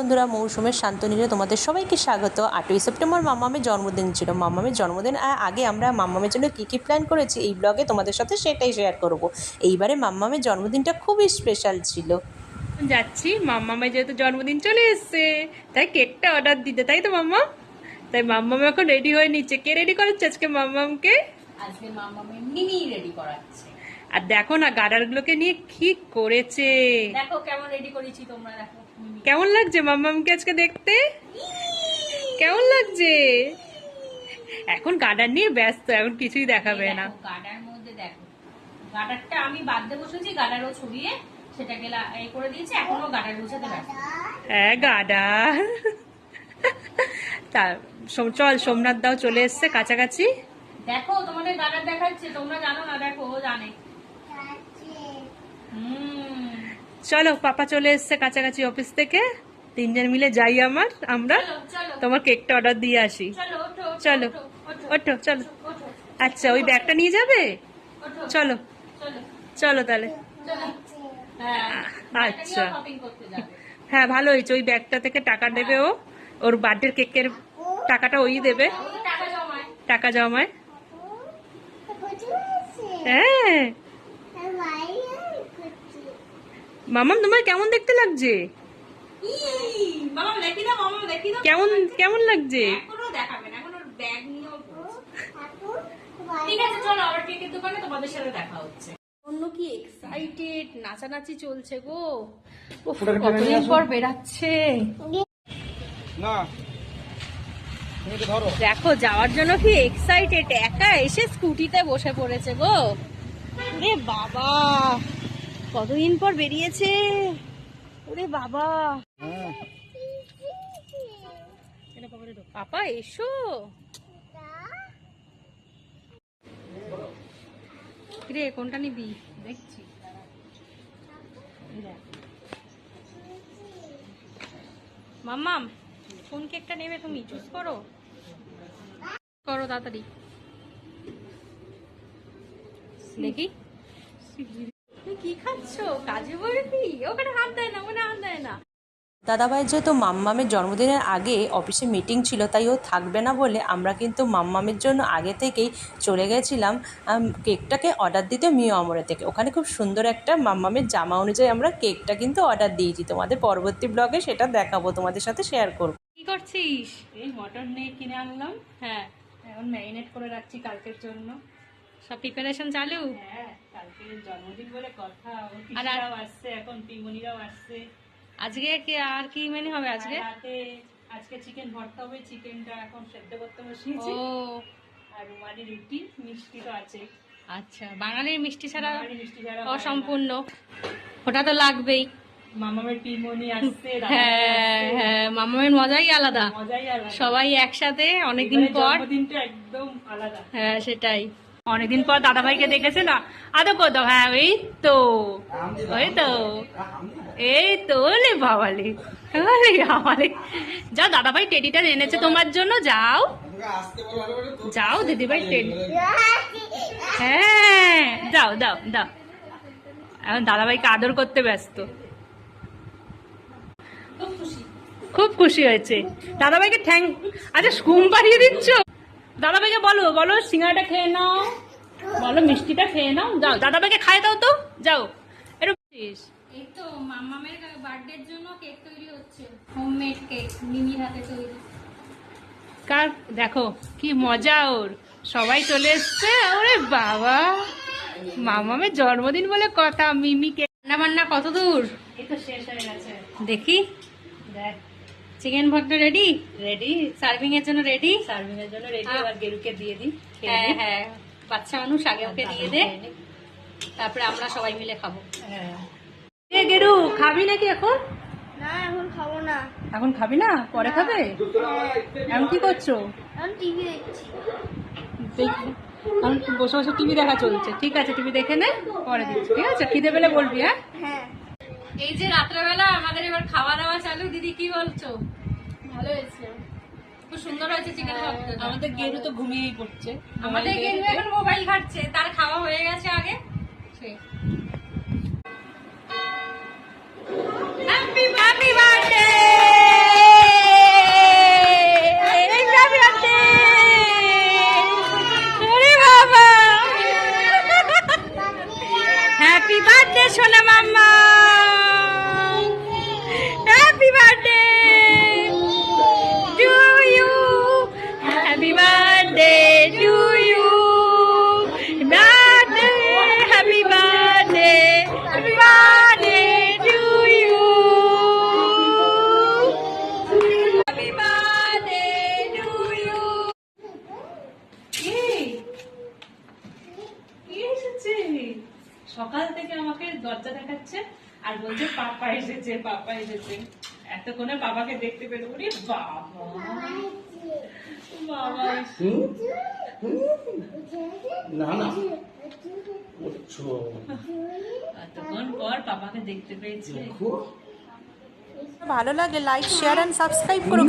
বন্ধুরা মৌসুমের শান্তনীরে তোমাদের সবাইকে স্বাগত। আটই সেপ্টেম্বর মাম্মামের জন্মদিন ছিল। মাম্মামের জন্মদিন আগে আমরা মাম্মামের জন্য কী কী প্ল্যান করেছি এই ব্লগে তোমাদের সাথে সেটাই শেয়ার করব। এইবারে মাম্মামের জন্মদিনটা খুবই স্পেশাল ছিল। যাচ্ছি। মাম্মামের যেহেতু জন্মদিন চলে এসছে তাই কেকটা অর্ডার দিতে তাই তো মাম্মা? তাই মাম্মাম এখন রেডি হয়ে নিচ্ছে। কে রেডি করাচ্ছে আজকে মাম্মামকে? আজকে মামা মিমি রেডি করাচ্ছে। আর দেখো না গাডারগুলোকে নিয়ে কি করেছে। দেখো কেমন রেডি করেছি তোমরা দেখো। কেমন লাগছে মাম্মামকে আজকে দেখতে? কেমন লাগছে? এখন গার্ডার নিয়ে ব্যস্ত এখন কিছুই দেখাবে না। গাডার মধ্যে দেখো। গাডারটা আমি বসেছি গাডারও ছড়িয়ে সেটাকে এই করে দিয়েছি এখনও গাডার গুছাতে ব্যস্ত। হ্যাঁ গাডার। তা সোম- চল সোমনাথ দাও চলে এসছে কাছাকাছি। দেখো তোমাদের গাডার দেখাচ্ছে তোমরা জানো না দেখো ও জানে। চলো পাপা চলে এসছে কাছাকাছি অফিস থেকে। তিনজন মিলে যাই আমার আমরা। তোমার কেকটা অর্ডার দিয়ে আসি। চলো ওঠো চলো আচ্ছা ওই ব্যাগটা নিয়ে যাবে? চলো। চলো। চলো তাহলে। হ্যাঁ আচ্ছা। হ্যাঁ ভালো হয়েছে ওই ব্যাগটা থেকে টাকা দেবে ও। ওর বার্থডে কেকের টাকাটা ওই দেবে। টাকা জমায়। টাকা জমায়। হ্যাঁ। মামাম তোমার কেমন দেখতে লাগছে? মামা দেখি দাও মামা দেখি দাও কেমন কেমন লাগছে? এখনও দেখাবে না এখন ওর ব্যাগ নিয়েও ঘুরছে। ঠিক আছে চলো আবার কেকের দোকানে তোমাদের সাথে দেখা হচ্ছে। অন্য কি এক্সাইটেড নাচানাচি চলছে গো। কতদিন পর বেরাচ্ছে না তুমি তো ধরো। দেখো যাওয়ার জন্য কি এক্সাইটেড একা এসে স্কুটিতে বসে পড়েছে গো। ওরে বাবা! কতদিন পর বেরিয়েছে? ওরে বাবা। হ্যাঁ পাপা এসো। রে কোনটা নিবি? দেখছি। মাম্মাম কোন কেকটা নেবে তুমি? চুজ করো। করো তাড়াতাড়ি। দেখি। কি খাচ্ছ? কাজে বরফি? ওখানে হাত দেয় না ওখানে হাত দেয় না। দাদাভাইয়ের যেহেতু মাম্মামের জন্মদিনের আগে অফিসে মিটিং ছিল তাই ও থাকবে না বলে আমরা কিন্তু মাম্মামের জন্য আগে থেকেই চলে গেছিলাম। কেকটাকে অর্ডার দিতে মিও আমরে থেকে। ওখানে খুব সুন্দর একটা মাম্মামের জামা অনুযায়ী আমরা কেকটা কিন্তু অর্ডার দিয়েছি। তোমাদের পরবর্তী ব্লগে সেটা দেখাবো তোমাদের সাথে শেয়ার করব। কি করছিস? এই মটন নিয়ে কিনে আনলাম। হ্যাঁ। এখন ম্যারিনেট করে রাখছি কালকের জন্য। সব প্রিপারেশন চালু? হ্যাঁ কালকে জন্মদিন বলে কথা। আর- আসছে এখন পিমনিরাও আসছে। আজকে কি আর কি মেনু হবে আজকে? রাতে আজকে চিকেন ভর্তা হবে চিকেনটা এখন সেদ্ধ করতে বসিয়েছি। ও। আর রুমালি রুটি মিষ্টি তো আছে। আচ্ছা বাঙালির মিষ্টি ছাড়া মিষ্টি ছাড়া অসম্পূর্ণ। ওটা তো লাগবেই। মামামের পিমনি আসছে হ্যাঁ হ্যাঁ মামামের মজাই আলাদা। মজাই আলাদা। সবাই একসাথে অনেকদিন পর একদম আলাদা। হ্যাঁ সেটাই। অনেকদিন পর দাদা ভাইকে দেখেছে না আদো কত হ্যাঁ এই তো, ওই তো, এই তো ওলে বাবালে ওলে যাও দাদা ভাই টেডিটা এনেছে তোমার জন্য, যাও। যাও দিদি ভাই টেডি। হ্যাঁ যাও দাও দাও। এখন দাদা ভাইকে আদর করতে ব্যস্ত। খুব খুশি হয়েছে। দাদা ভাইকে থ্যাংক আচ্ছা ঘুম পাড়িয়ে দিচ্ছ? দাদা ভাইকে বলো বলো সিঙ্গাড়াটা খেয়ে নাও। বলো মিষ্টিটা খেয়ে নাও। যাও দাদা ভাইকে খাই দাও তো। যাও। এরকম এই তো মামামের বার্থডের জন্য কেক তৈরি হচ্ছে। হোমমেড কেক মিমির হাতে তৈরি। কার দেখো কি মজা ওর। সবাই চলে এসছে। ওরে বাবা। মামামের জন্মদিন বলে কথা মিমিকে রান্না বান্না কত দূর? এই তো শেষ হয়ে গেছে। দেখি। দেখ। চিকেন ভর্তা রেডি রেডি সার্ভিং এর জন্য রেডি সার্ভিং এর জন্য রেডি আবার গেরুকে দিয়ে দিই হ্যাঁ হ্যাঁ। বাচ্চা মানুষ আগে ওকে দিয়ে দে। তারপরে আমরা সবাই মিলে খাব। হ্যাঁ। গেরু খাবি নাকি এখন? না এখন খাব না। এখন খাবি না? পরে খাবে? এখন কি করছ? এখন টিভি দেখছি। দেখি এখন বসে বসে টিভি দেখা চলছে। ঠিক আছে টিভি দেখে নে পরে দিচ্ছি ঠিক আছে? খিদে পেলে বলবি হ্যাঁ? হ্যাঁ। এই যে রাত্রেবেলা আমাদের এবার খাওয়া দাওয়া চালু দিদি কি বলছো? ভালো হয়েছে। খুব সুন্দর হয়েছে চিকেন ভর্তা আমাদের গেরু তো ঘুমিয়েই পড়ছে। আমাদের গেরু এখন মোবাইল ঘাটছে তার খাওয়া হয়ে গেছে আগে। সকাল থেকে আমাকে দরজা দেখাচ্ছে আর বলছে পাপা এসেছে পাপা এসেছে। এতক্ষণে বাবাকে দেখতে পেল বলি বাবা। এতক্ষণ পর বাবাকে দেখতে পেয়েছে। ভালো লাগে লাইক শেয়ার এন্ড সাবস্ক্রাইব করুন